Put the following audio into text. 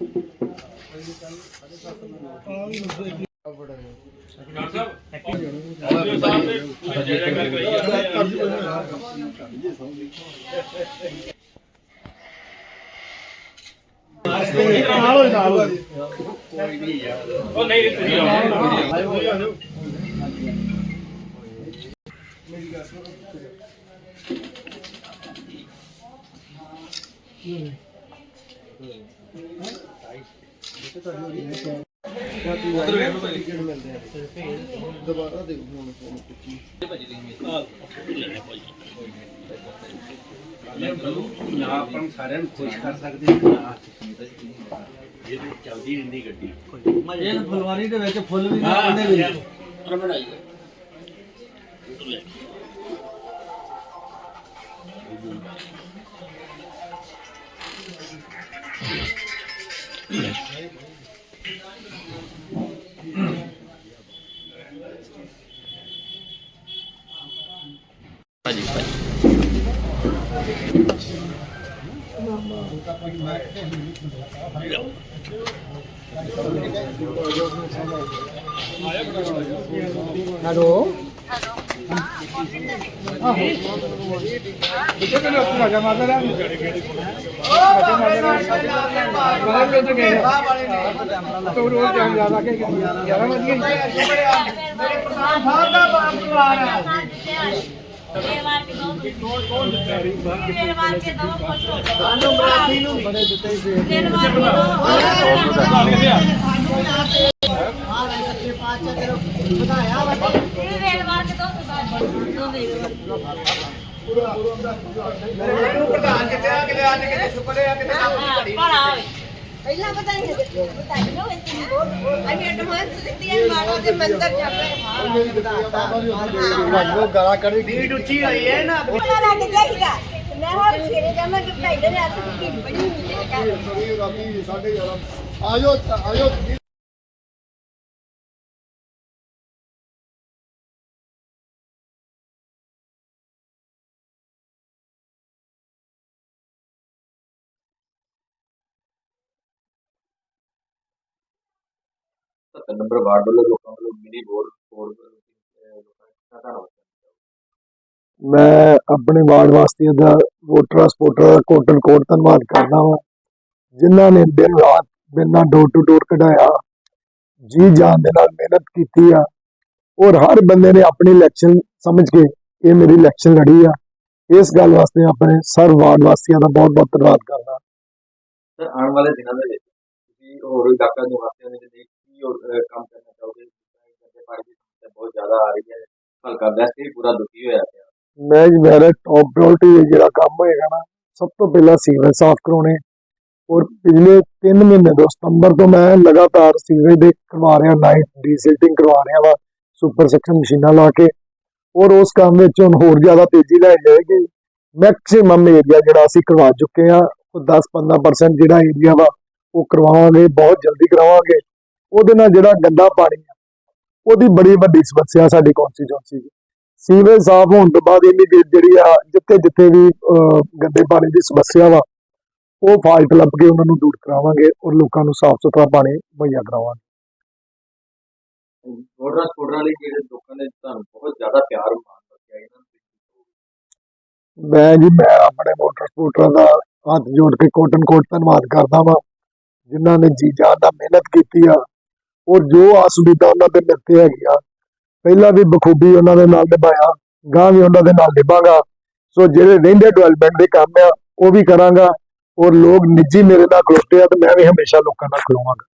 ਉਹ ਨਹੀਂ ਤੁਸੀਂ ਆਓ ਮੇਰੀ ਗੱਲ ਸੁਣੋ ਨਾ ਆਪਾਂ ਨੂੰ ਸਾਰਿਆਂ ਨੂੰ ਖੁਸ਼ ਕਰ ਸਕਦੇ ਹਾਂ ਨਾ। ਇਹ ਚੱਲਦੀ ਰਹਿੰਦੀ ਗੱਡੀ ਇਹ ਫੁਲਵਾਰੀ ਦੇ ਵਿੱਚ ਫੁੱਲ ਵੀ ਉਹਦੇ ਮੇਰੇ ਮਾਰ ਕੇ ਦੋ ਮੇਰੇ ਮਾਰ ਕੇ ਦੋ ਪ੍ਰਧਾਨ ਜਿੱਤਿਆ ਕਿਤੇ ਅੱਜ ਕਿਤੇ ਸ਼ੁਕਰ ਆ ਕਿਤੇ ਭਲਾ ਹੋਵੇ ਪਹਿਲਾਂ ਪਤਾ ਨਹੀਂ ਬਤਾਈ ਲੋ ਇਤਨੀ ਅਭੀ ਐਡਵਾਂਸ ਦਿੱਤੀ ਹੈ ਮਾਰੋ ਦੇ ਮੰਦਰ ਜਾ। ਕੇ ਉਹ ਗਾਲਾਂ ਕੱਢੀ ਢੀਡ ਉੱਚੀ ਹੋਈ ਹੈ ਨਾ ਪਤਾ ਲੱਗ ਜਾਏਗਾ ਮੈਂ ਹੋਰ ਸਵੇਰੇ ਜਾਵਾਂ ਕਿ ਭਾਈ ਦੇ ਹੱਥ ਦੀ ਭੀੜ ਬਣੀ ਹੋਈ ਹੈ ਰਾਤੀ ਆਜੋ ਆਜੋ ਨੰਬਰ ਵਾਰਡ ਵੱਲੋਂ ਲੋਕਾਂ ਵੱਲੋਂ ਮਿਨੀ ਬੋਰਡ ਬੋਰਡ ਧੰਨਵਾਦ ਮੈਂ ਆਪਣੇ ਵਾਰਡ ਵਾਸੀਆਂ ਦਾ ਵੋਟਰਾਂ ਸਪੋਰਟਰਾਂ ਦਾ ਕੋਟਨ ਕੋਟ ਧੰਨਵਾਦ ਕਰਦਾ ਹਾਂ ਜਿਨ੍ਹਾਂ ਨੇ ਦਿਨ ਰਾਤ ਬਿਨਾਂ ਡੋਰ ਟੂ ਡੋਰ ਕਢਾਇਆ ਜੀ ਜਾਨ ਦੇ ਨਾਲ ਮਿਹਨਤ ਕੀਤੀ ਆ ਔਰ ਹਰ ਬੰਦੇ ਨੇ ਆਪਣੀ ਇਲੈਕਸ਼ਨ ਸਮਝ ਕੇ ਇਹ ਮੇਰੀ ਇਲੈਕਸ਼ਨ ਲੜੀ ਆ। ਇਸ ਗੱਲ ਵਾਸਤੇ ਆਪਣੇ ਸਰਵ ਵਾਰਡ ਵਾਸੀਆਂ ਦਾ ਬਹੁਤ ਬਹੁਤ ਧੰਨਵਾਦ ਕਰਦਾ। ਸਰ ਆਉਣ ਵਾਲੇ ਦਿਨਾਂ ਦੇ ਵਿੱਚ ਤੁਸੀਂ ਹੋਰ ਇਲਾਕਾ ਨਿਵਾਸੀਆਂ ਦੇ ਲਈ ਕੀ ਹੋਰ ਕੰਮ ਕਰਨਾ ਚਾਹੋਗੇ? ਜਿਹੜੇ ਪਾਣੀ ਦੀ ਸਮੱਸਿਆ ਬਹੁਤ ਜ਼ਿਆਦਾ ਆ ਰਹੀ ਹੈ। ਹਲਕਾ ਵੈਸੇ ਹੀ ਪੂਰਾ ਦੁਖੀ ਹੋਇਆ ਪਿਆ। ਮੈਂ ਜੀ, ਮੇਰਾ ਟੌਪ ਪ੍ਰਾਇੋਰਟੀ ਜਿਹੜਾ ਕੰਮ ਹੋਏਗਾ ਨਾ, ਸਭ ਤੋਂ ਪਹਿਲਾਂ ਸੀਵਰੇਜ ਸਾਫ਼ ਕਰਾਉਣੇ। ਔਰ ਪਿਛਲੇ 3 ਮਹੀਨੇ ਤੋਂ ਸਤੰਬਰ ਤੋਂ ਮੈਂ ਲਗਾਤਾਰ ਸੀਵਰੇਜ ਦੇ ਕਰਵਾ ਰਿਹਾ ਨਾਈਟ ਡੀਸਿਲਟਿੰਗ ਕਰਵਾ ਰਿਹਾ ਵਾ ਸੁਪਰ ਸੈਕਸ਼ਨ ਮਸ਼ੀਨਾਂ ਲਾ ਕੇ। ਔਰ ਉਸ ਕੰਮ ਵਿੱਚ ਹੁਣ ਹੋਰ ਜ਼ਿਆਦਾ ਤੇਜ਼ੀ ਲੈ ਜਾਏਗੀ ਮੈਕਸਿਮਮ ਏਰੀਆ ਜਿਹੜਾ ਅਸੀਂ ਕਰਵਾ ਚੁੱਕੇ ਆ ਉਹ 10-15% ਜਿਹੜਾ ਏਰੀਆ ਵਾ, ਉਹ ਕਰਵਾਵਾਂਗੇ, ਬਹੁਤ ਜਲਦੀ ਕਰਾਵਾਂਗੇ ਉਹਦੇ ਨਾਲ ਜਿਹੜਾ ਗੰਦਾ ਪਾਣੀ ਆ ਉਹਦੀ ਬੜੀ ਵੱਡੀ ਸਮੱਸਿਆ ਸਾਡੀ ਕੌਂਸਟੀਚੁਐਂਸੀ ਦੀ। ਸੀਵਰੇਜ ਸਾਫ਼ ਹੋਣ ਤੋਂ ਬਾਅਦ ਇਮੀਡੀਏਟ ਜਿਹੜੀ ਆ ਜਿੱਥੇ ਜਿੱਥੇ ਵੀ ਗੰਦੇ ਪਾਣੀ ਦੀ ਸਮੱਸਿਆ ਵਾ ਉਹ ਫਾਲਟ ਲੱਭ ਕੇ ਉਹਨਾਂ ਨੂੰ ਦੂਰ ਕਰਾਵਾਂਗੇ ਔਰ ਲੋਕਾਂ ਨੂੰ ਸਾਫ਼ ਸੁਥਰਾ ਪਾਣੀ ਮੁਹੱਈਆ ਕਰਾਵਾਂਗੇ। ਵੋਟਰਾਂ ਸਪੋਰਟਰਾਂ ਲਈ ਜਿਹੜੇ ਲੋਕਾਂ ਨੇ ਤੁਹਾਨੂੰ ਬਹੁਤ ਜ਼ਿਆਦਾ ਪਿਆਰ ਮਾਣ ਰੱਖਿਆ ਇਹਨਾਂ ਨੂੰ ਮੈਂ ਜੀ ਮੈਂ ਆਪਣੇ ਵੋਟਰ ਸਪੋਰਟਰਾਂ ਦਾ ਹੱਥ ਜੋੜ ਕੇ ਕੋਟਨ ਕੋਟ ਧੰਨਵਾਦ ਕਰਦਾ ਵਾਂ ਜਿਨ੍ਹਾਂ ਨੇ ਜੀ ਜਾਨ ਦਾ ਮਿਹਨਤ ਕੀਤੀ ਆ। ਔਰ ਜੋ ਆਸੁਵਿਧਾ ਉਹਨਾਂ ਦੇ ਮਿਲ ਤੇ ਹੈਗੀਆਂ, ਪਹਿਲਾਂ ਵੀ ਬਖੂਬੀ ਉਹਨਾਂ ਦੇ ਨਾਲ ਨਿਭਾਇਆ ਗਾਂ ਵੀ ਉਹਨਾਂ ਦੇ ਨਾਲ ਨਿਭਾਂਗਾ। ਸੋ ਜਿਹੜੇ ਰਹਿੰਦੇ ਡਿਵੈਲਪਮੈਂਟ ਦੇ ਕੰਮ ਆ, ਉਹ ਵੀ ਕਰਾਂਗਾ, ਔਰ ਲੋਕ ਨਿੱਜੀ ਮੇਰੇ ਨਾਲ ਖਲੋਤੇ ਆ, ਤੇ ਮੈਂ ਵੀ ਹਮੇਸ਼ਾ ਲੋਕਾਂ ਨਾਲ ਖਲੋਵਾਂਗਾ।